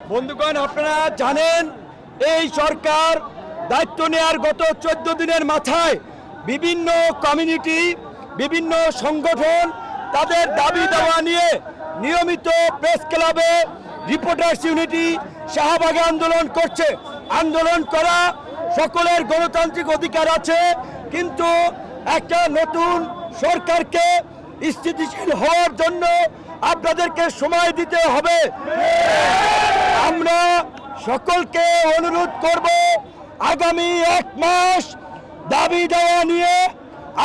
বন্ধুগণ, আপনারা জানেন, এই সরকার দায়িত্ব নেয়ার গত চোদ্দ দিনের মাথায় বিভিন্ন কমিউনিটি, বিভিন্ন সংগঠন তাদের দাবি দেওয়া নিয়ে নিয়মিত প্রেস ক্লাবে রিপোর্টার্স ইউনিটি শাহবাগে আন্দোলন করছে। আন্দোলন করা সকলের গণতান্ত্রিক অধিকার আছে, কিন্তু একটা নতুন সরকারকে স্থিতিশীল হওয়ার জন্য আপনাদেরকে সময় দিতে হবে। আমরা সকলকে অনুরোধ করব আগামী এক মাস দাবি দেওয়া নিয়ে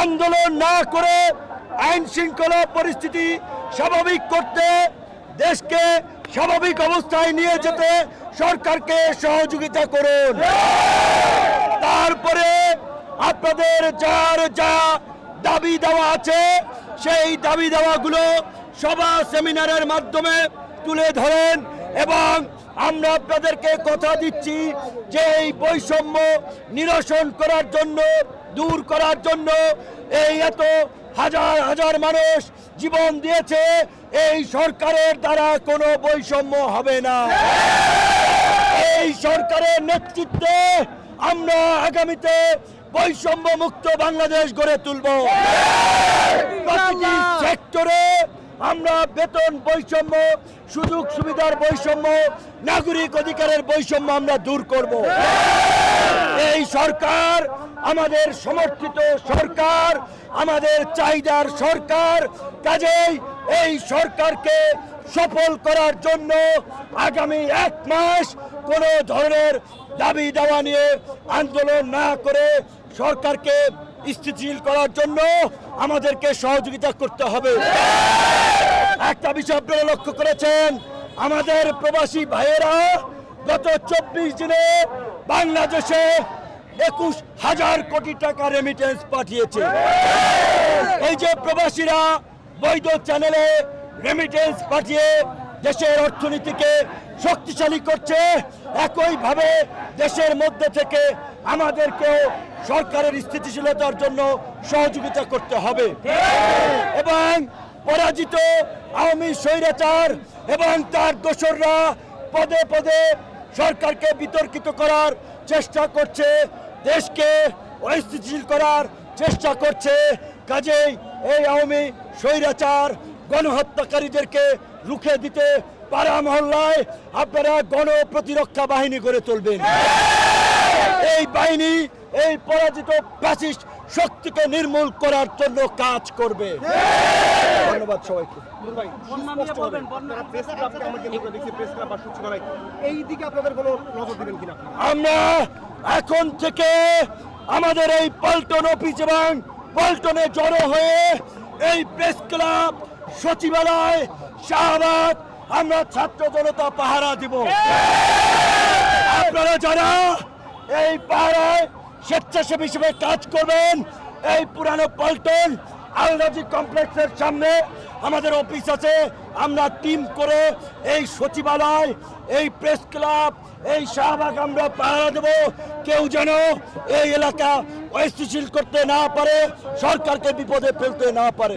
আন্দোলন না করে আইন শৃঙ্খলা পরিস্থিতি স্বাভাবিক করতে, দেশকে স্বাভাবিক অবস্থায় নিয়ে যেতে সরকারকে সহযোগিতা করুন। তারপরে আপনাদের যার যা দাবি দেওয়া আছে, সেই দাবি দেওয়াগুলো সভা সেমিনারের মাধ্যমে তুলে ধরেন এবং আমরা আপনাদেরকে কথা দিচ্ছি যে এই বৈষম্য নিরসন করার জন্য দূর করার জন্য এই এত হাজার হাজার মানুষ জীবন দিয়েছে এই সরকারের দ্বারা কোনো বৈষম্য হবে না। এই সরকারের নেতৃত্বে আমরা আগামীতে বৈষম্য মুক্ত বাংলাদেশ গড়ে তুলব। সেক্টরে আমরা বেতন বৈষম্য, সুযোগ সুবিধার বৈষম্য, নাগরিক অধিকারের বৈষম্য আমরা দূর করব। এই সরকার আমাদের সমর্থিত সরকার, আমাদের চাহিদার সরকার, কাজেই এই সরকারকে সফল করার জন্য আগামী এক মাস কোনো ধরনের দাবি দেওয়া নিয়ে আন্দোলন না করে সরকারকে স্থিতিশীল করার জন্য আমাদেরকে সহযোগিতা করতে হবে। একটা বিষয় আপনারা লক্ষ্য করেছেন, আমাদের প্রবাসী ভাইয়েরা গত চব্বিশ দিনে বাংলাদেশে একুশ হাজার কোটি টাকা রেমিটেন্স পাঠিয়েছে। এই যে প্রবাসীরা বৈধ চ্যানেলে রেমিটেন্স পাঠিয়ে দেশের অর্থনীতিকে শক্তিশালী করছে। একইভাবে দেশের মধ্যে থেকে আমাদেরকেও সরকারের স্থিতিশীলতার জন্য সহযোগিতা করতে হবে। এবং পরাজিত আওয়ামী স্বৈরাচার এবং তার দোসররা পদে পদে সরকারকে বিতর্কিত করার চেষ্টা করছে, দেশকে অস্থিতিশীল করার চেষ্টা করছে। কাজেই এই আওয়ামী স্বৈরাচার গণহত্যাকারীদেরকে রুখে দিতে পাড়া মহল্লায় আপনারা গণ প্রতিরক্ষা বাহিনী গড়ে তুলবেন। এই বাহিনী, এই পরাজিত ফ্যাসিস্ট শক্তিকে নির্মূল করার জন্য কাজ করবে। ধন্যবাদ সবাইকে। আমরা এখন থেকে আমাদের এই পল্টন অফিস এবং পল্টনে জড়ো হয়ে এই প্রেস ক্লাব সচিবালয়, শাহবাগ, আমরা ছাত্র জনতা পাহারা দিব। আপনারা যারা এই পাহারায় স্বেচ্ছাসেবী হিসেবে কাজ করবেন, এই পুরানো পল্টন আলরাজি কমপ্লেক্সের সামনে আমাদের অফিস আছে। আমরা টিম করে এই সচিবালয়, এই প্রেস ক্লাব, এই শাহবাগ আমরা পাহারা দেব। কেউ যেন এই এলাকা অস্থিতিশীল করতে না পারে সরকারকে বিপদে ফেলতে না পারে।